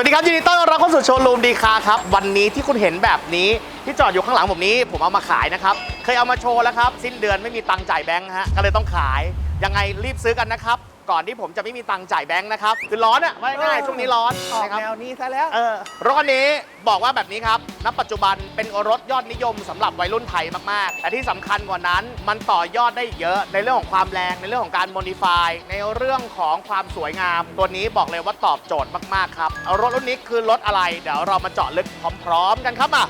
วัสดีครับยินดีต้อนรับเข้าสู่โชว์รูมดีคาครับ วันนี้ที่คุณเห็นแบบนี้ที่จอดอยู่ข้างหลังผมนี้ ผมเอามาขายนะครับ เคยเอามาโชว์แล้วครับ สิ้นเดือนไม่มีตังค์จ่ายแบงค์ฮะก็เลยต้องขายยังไงรีบซื้อกันนะครับ ก่อนที่ผมจะไม่มีตังค์จ่ายแบงค์นะครับ คือร้อนอะว่าง่ายๆช่วงนี้ร้อนออกนะครับ แนวนี้ซะแล้ว เออรถคันนี้บอกว่าแบบนี้ครับ ณ ปัจจุบันเป็นรถยอดนิยมสำหรับวัยรุ่นไทยมาก ๆ แต่ที่สำคัญกว่านั้น มันต่อยอดได้เยอะในเรื่องของความแรง ในเรื่องของการโมดิฟาย ในเรื่องของความสวยงาม ตัวนี้บอกเลยว่าตอบโจทย์มาก ๆ ครับเอารถรุ่นนี้คือรถอะไร เดี๋ยวเรามาเจาะลึกพร้อม ๆ กันครับอะ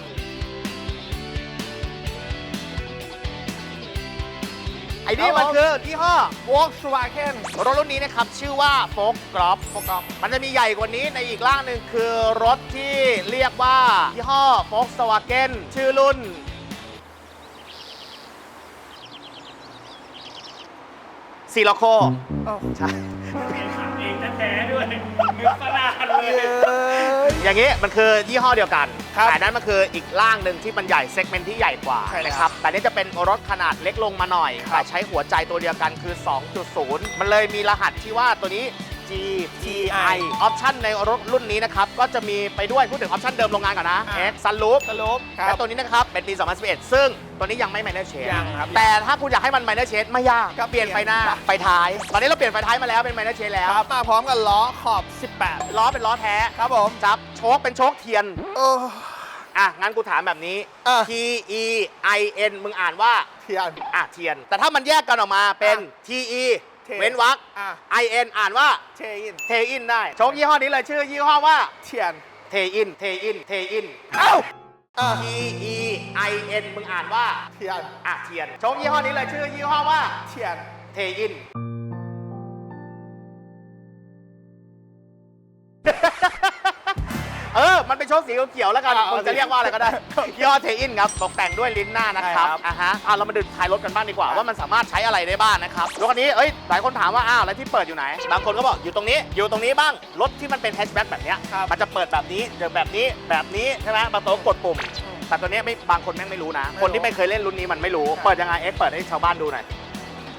อ้นี่มันคือยี่ห้อ Volkswagen รถรุ่นนี้นะครับ ชื่อว่าโฟกกรอบโฟกกรอบมันจะมีใหญ่กว่านี้ในอีกร่างหนึ่งคือรถที่เรียกว่ายี่ห้อ Volkswagen ชื่อรุ่นซีโลโคโอ้ใช่เอ งแท้ๆด้วยนึกขนาดเลย อย่างนี้มันคือยี่ห้อเดียวกันครับแต่นั้นมันคืออีกร่างหนึ่งที่มันใหญ่เซกเมนต์ที่ใหญ่กว่าใช่แล้วนะครับแต่นี่จะเป็นรถขนาดเล็กลงมาหน่อยครับ แต่ใช้หัวใจตัวเดียวกันคือ 2.0 มันเลยมีรหัสที่ว่าตัวนี้ GTI ออปชันในรถรุ่นนี้นะครับ ก็จะมีไปด้วยพูดถึงออปชันเดิมโรงงานก่อนนะ อ่า X Sunroof สรุปครัและบ ตัวนี้นะครับ เป็นปี 2011 ซึ่งตัวนี้ยังไม่ minor change ยังครับแต่ถ้าคุณอยากให้มัน minor change ไม่ยากก็เปลี่ยนไฟหน้าเปลี่ยนไฟท้าย ตอนนี้เราเปลี่ยนไฟท้ายมาแล้วเป็น minor change แล้ว ครับมาพร้อมกับล้อขอบ 18 ล้อเป็นล้อแท้ครับผม จับโชคเป็นโชคเทียน โอ้ อะ งั้นกูถามแบบนี้เออ T E I N มึงอ่านว่า เทียน อะเทียน แต่ถ้ามันแยกกันออกมาเป็นอะ T E เทเว้นวรรค อะ I N อ่านว่าเทอินเทอินได้โชคยี่ห้อนี้เลยชื่อยี่ห้อว่าเทียน เทอินเทอินเทอิน เอ้าอะ T E I N มึงอ่านว่าเทียน อะเทียนโชคยี่ห้อนี้เลยชื่อยี่ห้อว่าเทียน เทอิน ออมันเป็นโชคสีเขียวๆแล้วกันอ่ามึงจะเรียกว่าอะไรก็ได้ ยี่ห้อเทอินครับตกแต่งด้วยลิ้นหน้านะครับใช่ครับ อะฮะอะเรามาดูท้ายรถกันบ้างดีกว่าครับว่ามันสามารถใช้อะไรได้บ้างนะครับรถคันนี้เอ้ยหลายคนถามว่าอ้าวแล้วที่เปิดอยู่ไหน บางคนก็บอกอยู่ตรงนี้อยู่ตรงนี้บ้างรถที่มันเป็นแฮชแบ็กแบบเนี้ยครับมันจะเปิดแบบนี้เดี๋ยวแบบนี้แบบนี้ใช่ไหมบางตัวก็กดปุ่มอืมแต่ตัวเนี้ยไม่บางคนแม่งไม่รู้นะไม่รู้คนที่ไม่เคยเล่นรุ่นนี้มันไม่รู้ครับเปิดยังไงเอ็กซ์เปิดให้ชาวบ้านดูหน่อย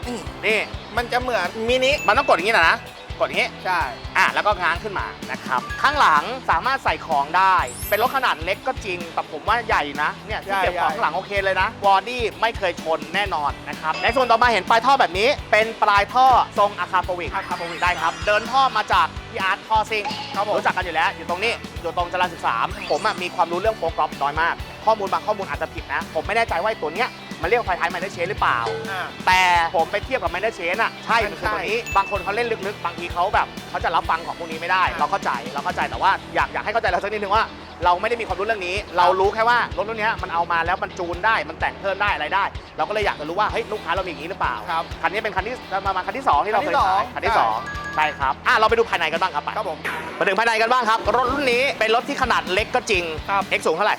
นี่นี่มันจะเหมือนมินิมันต้องกดอย่างนี้นะนะ กดอย่างนี้ ใช่อะแล้วก็ง้างขึ้นมานะครับ ข้างหลังสามารถใส่ของได้ เป็นรถขนาดเล็กก็จริง แต่ผมว่าใหญ่นะ เนี่ยที่เก็บของข้างหลังโอเคเลยนะบอดี้ไม่เคยชนแน่นอนนะครับ ในส่วนต่อมาเห็นปลายท่อแบบนี้ เป็นปลายท่อทรงอาคาโปวิกอาคาโปวิกได้ครับ เดินท่อมาจากพี่อาร์ตท่อซิงครับผมรู้จักกันอยู่แล้ว อยู่ตรงนี้อยู่ตรงจรัญ13ผมอะมีความรู้เรื่องโฟกัสน้อยมาก ข้อมูลบางข้อมูลอาจจะผิดนะ ผมไม่แน่ใจว่าไอ้ตัวเนี้ย มันเรียกว่าไฟท้ายไมเนอร์เชนหรือเปล่า อ่า แต่ผมไปเทียบกับไมเนอร์เชนอะใช่มัมันนคือตัวใช่นี้ บางคนเขาเล่นลึกๆ บางทีเขาแบบเขาจะรับฟังของพวกนี้ไม่ได้อ่าเราเข้าใจเราเข้าใจแต่ว่าอยากอยากให้เข้าใจเราสักนิดนึงว่า เราไม่ได้มีความรู้เรื่องนี้ เรารู้แค่ว่ารถรุ่นเนี้ยมันเอามาแล้วมันจูนได้มันแต่งเพิ่มได้อะไรได้ เราก็เลยอยากจะรู้ว่าเฮ้ยลูกค้าเรามีอย่างนี้หรือเปล่าครับคันนี้เป็นคันที่ประมาณคันที่สองที่เราเคยขายคัคันนที่ที่สสออง งใช่ครับอะเราไปดูภายในกันบ้างครับไปครับผมมาถึงภายในกันบ้างครับ รถรุ่นนี้เป็นรถที่ขนาดเล็กก็จริงครับ X สูงเท่าไหร่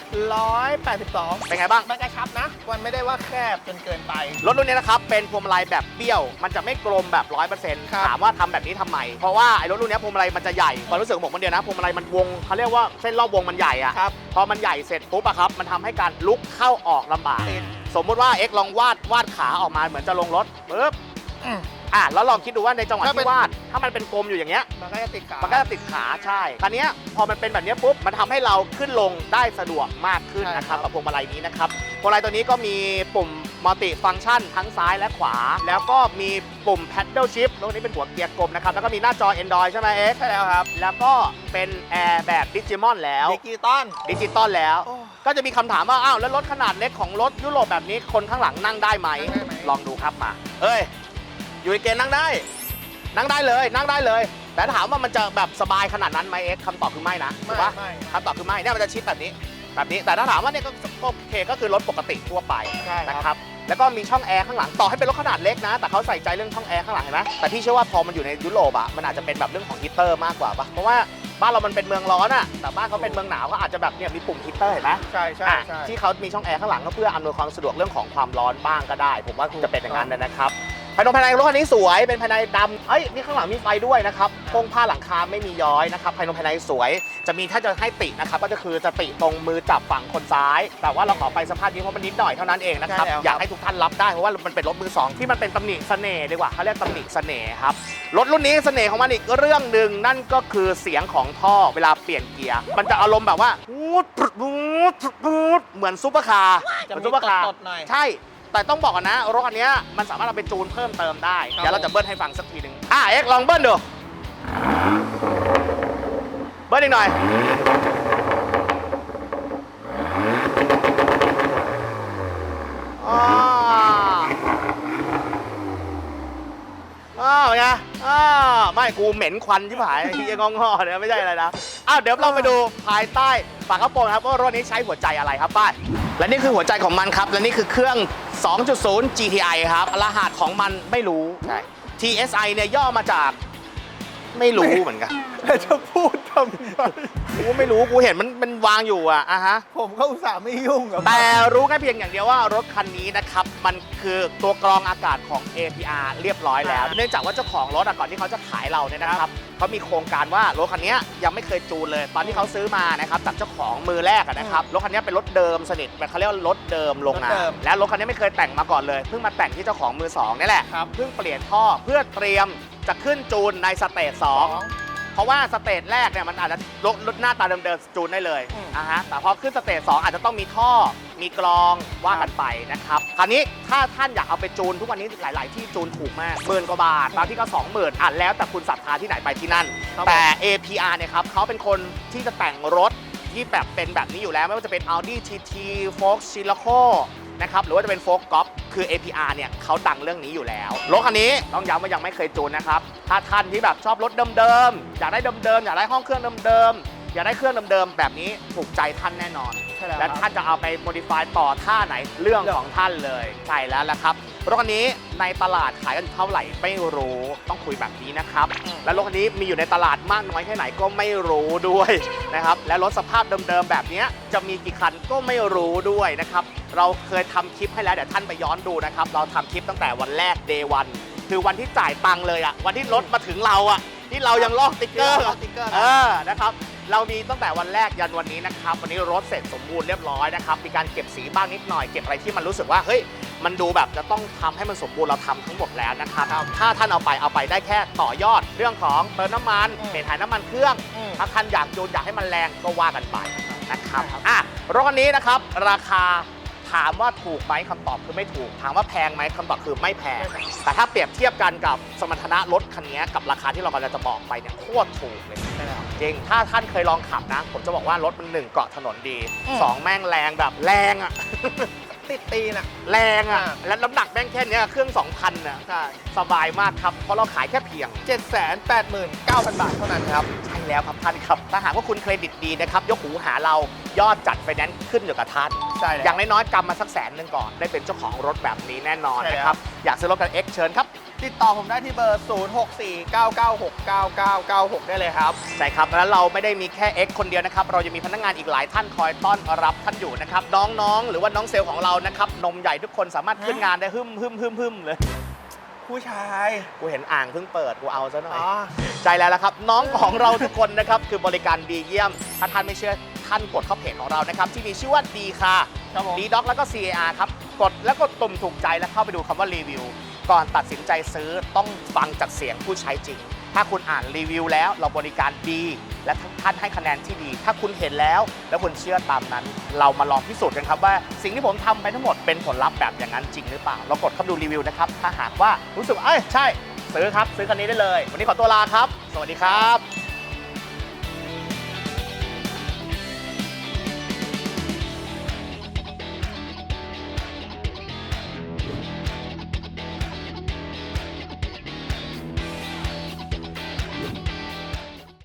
182 เป็นไงบ้าง มันกระชับนะ มันไม่ได้ว่าแคบจนเกินไป รถรุ่นนี้นะครับเป็นพวงมาลัยแบบเบี้ยว มันจะไม่กลมแบบ100%ครับถามว่าทำแบบนี้ทำไม เพราะว่าไอ้รถรุ่นนี้พวงมาลัยมันจะใหญ่ความรู้สึกของผมมันเดียวนะพวงมาลัยมันวงเขาเรียกว่าเส้นรอบวงมันใหญ่อะ ครับ พอมันใหญ่เสร็จปุ๊บอะครับ มันทำให้การลุกเข้าออกลำบาก ติด สมมุติว่า X ลองวาดวาดขาออกมาเหมือนจะลงรถปุ๊บอืม อะแล้วลองคิดดูว่าในจังหวะถ้าเป็น ที่วาด ถ้ามันเป็นกลมอยู่อย่างเงี้ย มันก็จะติดขามันก็จะติดขาใช่คราวเนี้ยพอมันเป็นแบบเนี้ยปุ๊บ มันทำให้เราขึ้นลงได้สะดวกมากขึ้นใช่นะครับครับกับพวงมาลัยนี้นะครับ พวงมาลัยตัวนี้ก็มีปุ่มมัลติฟัง c t ชันทั้งซ้ายและขวา แล้วก็มีปุ่ม paddle shift รถนี้เป็นหัวเกียร์กลมนะครับ แล้วก็มีหน้าจอ Android ใช่ไหมเอ็กใช่แล้วครับ แล้วก็เป็นแอร์แบบดิจิมอนแล้ว ดิจิตอลดิจิตอลแล้ว โอ้ ก็จะมีคำถามว่า อ้าว แล้วรถขนาดเล็กของรถยุโรปแบบนี้คนข้างหลังนั่งได้ไหม นั่งได้ไหม ลองดูครับมา เอ้ย อยู่ในเกณฑ์นั่งได้ นั่งได้เลย นั่งได้เลย แต่ถามว่ามันจะแบบสบายขนาดนั้นไหมเอ็กซ์คำตอบคือไม่นะถูไม่กปะไม่ คำตอบคือไม่เนี่ยมันจะชิดแบบนี้ แบบนี้ แต่ถ้าถามว่าเนี่ยก็ก็โอเคก็คือรถปกติทั่วไป ใช่นะคครัรับบแล้วก็มีช่องแอร์ข้างหลัง ต่อให้เป็นรถขนาดเล็กนะ แต่เขาใส่ใจเรื่องช่องแอร์ข้างหลังเห็นไหมแต่พี่เชื่อว่าพอมันอยู่ในยุโรปอะมันอาจจะเป็นแบบเรื่องของฮีตเตอร์มากกว่าปะเพราะว่าบ้านเรามันเป็นเมืองร้อนอะแต่บ้านเขาเป็นเมืองหนาวก็อาจจะแบบเนี่ยมีปุ่มฮีตเตอร์เห็นไหมใช่ใช่อะใช่ที่เขามีช่องแอร์ข้างหลังก็เพื่ออำนวยความสะดวกเรื่องของความร้อนบ้างก็ได้ ผมว่าจะเป็นอย่างนั้นนะครับ ภายในภายในรถคันนี้สวยเป็นภายในดำเอ้ยนี่ข้างหลังมีไฟด้วยนะครับโครงผ้าหลังคาไม่มีย้อยนะครับภายในภายในสวย จะมีถ้าจะให้ตินะครับ ก็คือจะติตรงมือจับฝั่งคนซ้าย แต่ว่าเราขอไปสภาพนี้เพราะมันนิดหน่อยเท่านั้นเองนะครับ ใช่แล้วครับ อยากให้ทุกท่านรับได้เพราะว่ามันเป็นรถมือสองที่มันเป็นตำหนิเสน่ห์ดีกว่าเขาเรียกตำหนิเสน่ห์ครับรถรุ่นนี้เสน่ห์ของมันอีกเรื่องหนึ่งนั่นก็คือเสียงของท่อเวลาเปลี่ยนเกียร์มันจะอารมณ์แบบว่าวูดปรึดวูดปรึดวูดเหมือนซุปเปอร์คาร์เหจะมือนมีซุปเปอร์คาร์ตดๆหน่อย ใช่ แต่ต้องบอกก่อนนะ รถคันเนี้ยมันสามารถเอาไปจูนเพิ่มเติมได้ครับเดี๋ยวเราจะเบิ้ลให้ฟังสักทีหนึ่งอะเอ็กซ์ลองเบิ้ลดู เบิ้ลอีกหน่อย อ่าอ้าวไงอ้าวไม่กูเหม็นควันที่ผายเฮียงองอเนี่ยไม่ใช่อะไรนะ อ้าวเดี๋ยวเราไปดูภายใต้ฝากระโปรงนะครับว่ารถนี้ใช้หัวใจอะไรครับป้าย และนี่คือหัวใจของมันครับ และนี่คือเครื่อง 2.0 GTI ครับ รหัสของมันไม่รู้ใช่ TSI เนี่ยย่อมาจากไม่รู้เหมือนกัน แล้วจะพูดทำไม กูไม่รู้ กูเห็นมันมัน วางอยู่อะอะฮะ ผมก็อุตส่าห์ไม่ยุ่งกับแต่รู้แค่เพียงอย่างเดียวว่ารถคันนี้นะครับ มันคือตัวกรองอากาศของ APR เรียบร้อยแล้ว เนื่องจากว่าเจ้าของรถอะก่อนที่เขาจะขายเราเนี่ยนะครับเขามีโครงการว่ารถคันนี้ยังไม่เคยจูนเลย ตอนที่เขาซื้อมานะครับจากเจ้าของมือแรกอะนะครับรถคันนี้เป็นรถเดิมสนิทแบบเขาเรียกว่ารถเดิมโรงงานและรถคันนี้ไม่เคยแต่งมาก่อนเลยเพิ่งมาแต่งที่เจ้าของมือสองนี่แหละครับเพิ่งเปลี่ยนท่อเพื่อเตรียมจะขึ้นจูนในสเตจสอง เพราะว่าสเตจแรกเนี่ยมันอาจจะลดลดหน้าตาเดิมๆจูนได้เลยอืม อะฮะแต่พอขึ้นสเตจสองอาจจะต้องมีท่อมีกรองว่ากันไปนะครับคราวนี้ถ้าท่านอยากเอาไปจูนทุกวันนี้หลาย ๆ ที่จูนถูกมากหมื่นกว่าบาทบางที่ก็20,000อะแล้วแต่คุณศรัทธาที่ไหนไปที่นั่น ครับแต่ APR เนี่ยครับเขาเป็นคนที่จะแต่งรถที่แบบเป็นแบบนี้อยู่แล้ว ไม่ว่าจะเป็น Audi TT Fox c i l a c o นะครับหรือว่าจะเป็นโฟกกอ p คือ APR เนี่ยเขาดังเรื่องนี้อยู่แล้วรถคันนี้ต้องย้ำว่ายังไม่เคยจูนนะครับ ถ้าท่านที่แบบชอบรถเดิมๆ อยากได้เดิมๆ อยากได้ห้องเครื่องเดิมๆ อยากได้เครื่องเดิมๆ แบบนี้ถูกใจท่านแน่นอน ใช่แล้วและครับท่านจะเอาไป modify ต่อท่าไหนเรื่องของท่านเลยใช่แล้วละครับรถคันนี้ในตลาดขายกันเท่าไหร่ไม่รู้ต้องคุยแบบนี้นะครับ อืม และรถคันนี้มีอยู่ในตลาดมากน้อยแค่ไหนก็ไม่รู้ด้วย นะครับและรถสภาพเดิมๆแบบเนี้ยจะมีกี่คันก็ไม่รู้ด้วยนะครับเราเคยทำคลิปให้แล้วเดี๋ยวท่านไปย้อนดูนะครับเราทำคลิปตั้งแต่วันแรก day one คือวันที่จ่ายตังค์เลยอะวันที่รถมาถึงเราอะที่เรายังลอกติ๊กเกอร์ที่เราลอกติ๊กเกอร์นะ เออนะครับเรามีตั้งแต่วันแรกยันวันนี้นะครับวันนี้รถเสร็จสมบูรณ์เรียบร้อยนะครับมีการเก็บสีบ้างนิดหน่อยเก็บอะไรที่มันรู้สึกว่าเฮ้ยมันดูแบบจะต้องทำให้มันสมบูรณ์เราทำทั้งหมดแล้วนะครับถ้าท่านเอาไปเอาไปได้แค่ต่อยอด เรื่องของเติมน้ำมันอืม เปลี่ยนถ่ายน้ำมันเครื่อง อืม ถ้าท่านอยากจูนอยากให้มันแรงก็ว่ากันไปนะครับใช่ครับอะรถคันนี้นะครับ ราคา ถามว่าถูกไหมคำตอบคือไม่ถูก ถามว่าแพงไหมคำตอบคือไม่แพง แต่ถ้าเปรียบเทียบกันกับสมรรถนะรถคันนี้กับราคาที่เรากำลังจะบอกไปเนี่ยโคตรถูกเลยใช่แล้วจริง ถ้าท่านเคยลองขับนะ ผมจะบอกว่ารถมันหนึ่งเกาะถนนดี อืม สองแม่งแรงแบบแรงอะ ติดตีนอะ แรงอะอ่า และน้ำหนักแม่งแค่เนี้ยเครื่อง2,000น่ะใช่สบายมากครับ เพราะเราขายแค่เพียง 789,000 บาทเท่านั้นครับ ใช่แล้วครับท่านครับ ถ้าหากว่าคุณเครดิตดีนะครับ ยกหูหาเรายอดจัดไฟแนนซ์ขึ้นอยู่กับท่าน ใช่แล้ว อย่างน้อยๆกำมาสักแสนหนึ่งก่อน ได้เป็นเจ้าของรถแบบนี้แน่นอนใช่แล้วนะครับ อยากซื้อรถกันเอ็กเชิญครับ ติดต่อผมได้ที่เบอร์ 0649969996 ได้เลยครับ ใช่ครับ แล้วเราไม่ได้มีแค่ X คนเดียวนะครับ เรายังมีพนักงานอีกหลายท่านคอยต้อนรับท่านอยู่นะครับ น้องๆ หรือว่าน้องเซลล์ของเรานะครับ นมใหญ่ทุกคนสามารถขึ้นงานได้ฮึ่มฮึ่มฮึ่มฮึ่มเลย ผู้ชาย กูเห็นอ่างเพิ่งเปิด กูเอาซะหน่อย อ๋อ ใจแล้วละครับ น้องของเราทุกคนนะครับ คือบริการดีเยี่ยม ถ้าท่านไม่เชื่อท่านกดเข้าเพจของเรานะครับ ที่มีชื่อว่าดีค่ะครับผมดีด็อกแล้วก็ CAR ครับ กดแล้วกดตุ่มถูกใจแล้วเข้าไปดูคำว่ารีวิว ก่อนตัดสินใจซื้อต้องฟังจากเสียงผู้ใช้จริง ถ้าคุณอ่านรีวิวแล้วเราบริการดี และท่านให้คะแนนที่ดี ถ้าคุณเห็นแล้ว แล้วคุณเชื่อตามนั้น เรามาลองพิสูจน์กันครับว่าสิ่งที่ผมทำไปทั้งหมดเป็นผลลัพธ์แบบอย่างนั้นจริงหรือเปล่า เรากดเข้าไปดูรีวิวนะครับ ถ้าหากว่ารู้สึกว่าเอ้ยใช่ ซื้อครับ ซื้อคันนี้ได้เลย วันนี้ขอตัวลาครับ สวัสดีครับ